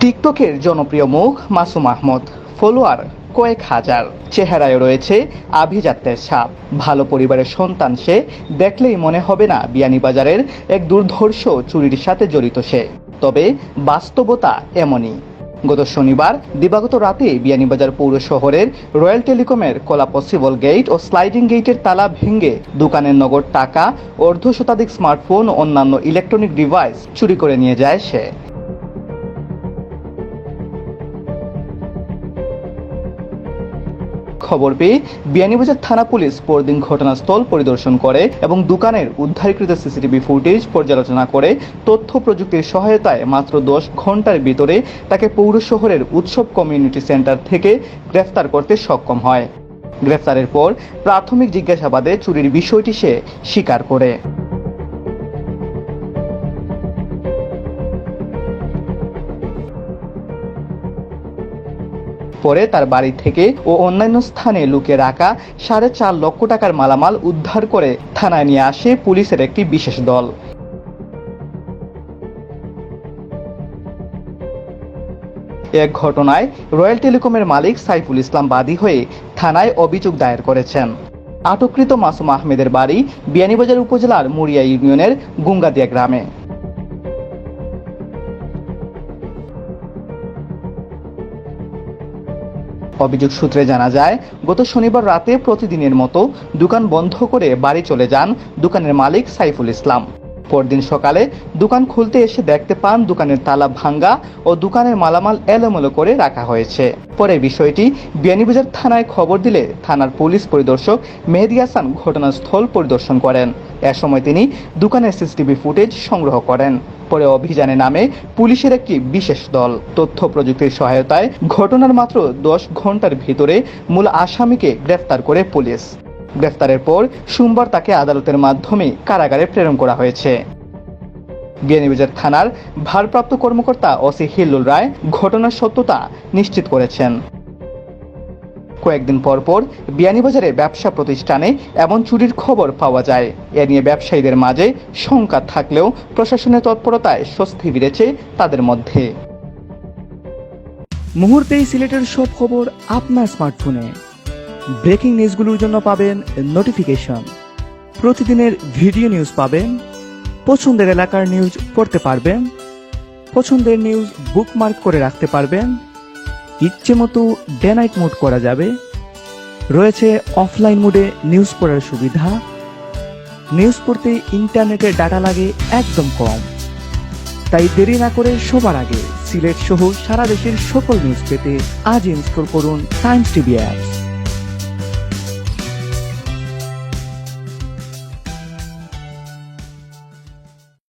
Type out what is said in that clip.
টিকটকের জনপ্রিয় মুখ মাসুম আহমদ, ফলোয়ার কয়েক হাজার। চেহারায় রয়েছে আভিজাত্যের ছাপ। ভালো পরিবারের সন্তান সে, দেখলেই মনে হবে না বিয়ানীবাজারের এক দুর্ধর্ষ চুরির সাথে জড়িত সে। তবে বাস্তবতা এমনই। গত শনিবার, দিবাগত রাতে বিয়ানীবাজার পৌর শহরের রয়্যাল টেলিকমের কলা পসিবল গেট ও স্লাইডিং গেটের তালা ভেঙে দোকানের নগদ টাকা, অর্ধ শতাধিক স্মার্টফোন ও অন্যান্য ইলেকট্রনিক ডিভাইস চুরি করে নিয়ে যায় সে। খবর পেয়ে বিয়ানীবাজার থানা পুলিশ পরদিন ঘটনাস্থল পরিদর্শন করে এবং দোকানের উদ্ধারকৃত সিসিটিভি ফুটেজ পর্যালোচনা করে তথ্য প্রযুক্তির সহায়তায় মাত্র দশ ঘণ্টার ভিতরে তাকে পৌর শহরের উৎসব কমিউনিটি সেন্টার থেকে গ্রেফতার করতে সক্ষম হয়। গ্রেফতারের পর প্রাথমিক জিজ্ঞাসাবাদে চুরির বিষয়টি সে স্বীকার করে। পরে তার বাড়ি থেকে ও অন্যান্য স্থানে লুকিয়ে রাখা সাড়ে চার লক্ষ টাকার মালামাল উদ্ধার করে থানায় নিয়ে আসে পুলিশের একটি বিশেষ দল। এক ঘটনায় রয়্যাল টেলিকমের মালিক সাইফুল ইসলাম বাদী হয়ে থানায় অভিযোগ দায়ের করেছেন। আটককৃত মাসুম আহমেদের বাড়ি বিয়ানীবাজার উপজেলার মুড়িয়া ইউনিয়নের গুঙ্গাদিয়া গ্রামে। অভিযোগ সূত্রে জানা যায়, গত শনিবার রাতে প্রতিদিনের মতো দোকান বন্ধ করে বাড়ি চলে যান দোকানের মালিক সাইফুল ইসলাম। পরদিন সকালে দোকান খুলতে এসে দেখতে পান দোকানের তালা ভাঙ্গা ও দোকানের মালামাল এলোমেলো করে রাখা হয়েছে। পরে বিষয়টি বিয়ানীবাজার থানায় খবর দিলে থানার পুলিশ পরিদর্শক মেহেদি হাসান ঘটনাস্থল পরিদর্শন করেন। এ সময় তিনি দোকানের সিসিটিভি ফুটেজ সংগ্রহ করেন। পরে অভিযানে নামে পুলিশের একটি বিশেষ দল। তথ্য প্রযুক্তির সহায়তায় ঘটনার মাত্র দশ ঘণ্টার ভিতরে মূল আসামিকে গ্রেফতার করে পুলিশ। গ্রেফতারের পর সোমবার তাকে আদালতের মাধ্যমে কারাগারে প্রেরণ করা হয়েছে। বিয়ানীবাজার থানার ভারপ্রাপ্ত কর্মকর্তা ওসি হিল্লুল রায় ঘটনার সত্যতা নিশ্চিত করেছেন। কয়েকদিন পর পর বিয়ানীবাজারে ব্যবসা প্রতিষ্ঠানে এমন চুরির খবর পাওয়া যায়। এ নিয়ে ব্যবসায়ীদের মাঝে শঙ্কা থাকলেও প্রশাসনের তৎপরতায় স্বস্তি বেড়েছে তাদের মধ্যে। মুহূর্তেই সিলেটের সব খবর আপনার স্মার্টফোনে। ব্রেকিং নিউজগুলোর জন্য পাবেন নোটিফিকেশন প্রতিদিনের ভিডিও নিউজ পাবেন। পছন্দের এলাকার নিউজ পড়তে পারবেন। পছন্দের নিউজ বুকমার্ক করে রাখতে পারবেন। ইচ্ছে মতো ডে নাইট মোড করা যাবে। রয়েছে অফলাইন মোডে নিউজ পড়ার সুবিধা। নিউজ পড়তে ইন্টারনেটের ডাটা লাগে একদম কম। তাই দেরি না করে সবার আগে সিলেট সহ সারা দেশের সকল নিউজ পেতে আজ ইনস্টল করুন টাইমস টিভি অ্যাপস